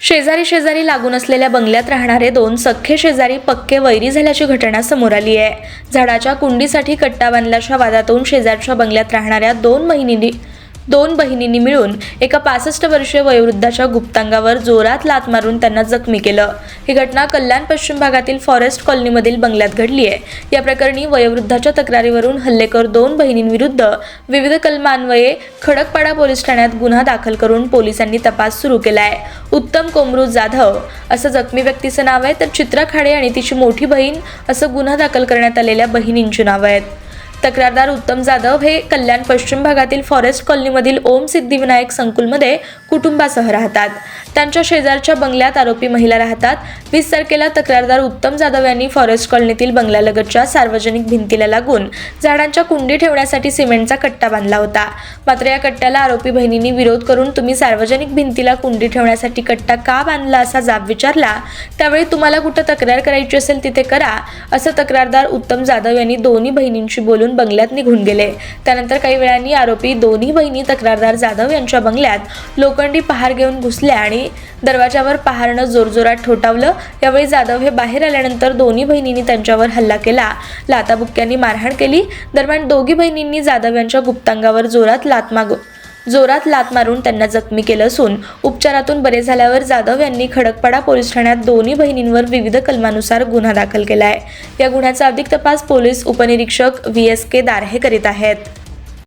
शेजारी शेजारी लागून असलेल्या बंगल्यात राहणारे दोन सख्खे शेजारी पक्के वैरी झाल्याची घटना समोर आली आहे. झाडाच्या कुंडीसाठी कट्टा बांधल्याच्या वादातून शेजारच्या बंगल्यात राहणाऱ्या दोन महिन्यांनी दोन बहिणींनी मिळून एका पासष्ट वर्षीय वयोवृद्धाच्या गुप्तांगावर जोरात लात मारून त्यांना जखमी केलं. ही घटना कल्याण पश्चिम भागातील फॉरेस्ट कॉलनीमधील बंगल्यात घडली आहे. या प्रकरणी वयोवृद्धाच्या तक्रारीवरून हल्लेकर दोन बहिणींविरुद्ध विविध कलमान्वये खडकपाडा पोलीस ठाण्यात गुन्हा दाखल करून पोलिसांनी तपास सुरू केला आहे उत्तम कोमरू जाधव असं जखमी व्यक्तीचं नाव आहे तर चित्रा खाडे आणि तिची मोठी बहीण असं गुन्हा दाखल करण्यात आलेल्या बहिणींची नावं आहेत. तक्रारदार उत्तम जाधव हे कल्याण पश्चिम भागातील फॉरेस्ट कॉलनीमधील ओम सिद्धिविनायक संकुलमध्ये कुटुंबासह राहतात. त्यांच्या शेजारच्या बंगल्यात आरोपी महिला राहतात. वीस तारखेला तक्रारदार उत्तम जाधव यांनी फॉरेस्ट कॉलनीतील बंगल्यालगतच्या सार्वजनिक भिंतीला लागून झाडांच्या कुंडी ठेवण्यासाठी सिमेंटचा कट्टा बांधला होता. मात्र या कट्ट्याला आरोपी बहिणींनी विरोध करून तुम्ही सार्वजनिक भिंतीला कुंडी ठेवण्यासाठी कट्टा का बांधला असा जाब विचारला त्यावेळी तुम्हाला कुठं तक्रार करायची असेल तिथे करा असं तक्रारदार उत्तम जाधव यांनी दोन्ही बहिणींशी बोलून बंगल्यात निघून गेले. त्यानंतर काही वेळांनी आरोपी दोन्ही बहिणी तक्रारदार जाधव यांच्या बंगल्यात लोक लोखंडी पहार घेऊन घुसल्या आणि दरवाजावर पहारनं जोरजोरात ठोठावलं. यावेळी जाधव हे बाहेर आल्यानंतर दोन्ही बहिणींनी त्यांच्यावर हल्ला केला. लाताबुक्क्यांनी मारहाण केली. दरम्यान दोघी बहिणींनी जाधव यांच्या गुप्तांगावर जोरात लात माग जोरात लात मारून त्यांना जखमी केलं असून उपचारातून बरे झाल्यावर जाधव यांनी खडकपाडा पोलीस ठाण्यात दोन्ही बहिणींवर विविध कलमानुसार गुन्हा दाखल केला आहे या गुन्ह्याचा अधिक तपास पोलीस उपनिरीक्षक व्ही एस के दारहे करीत आहेत.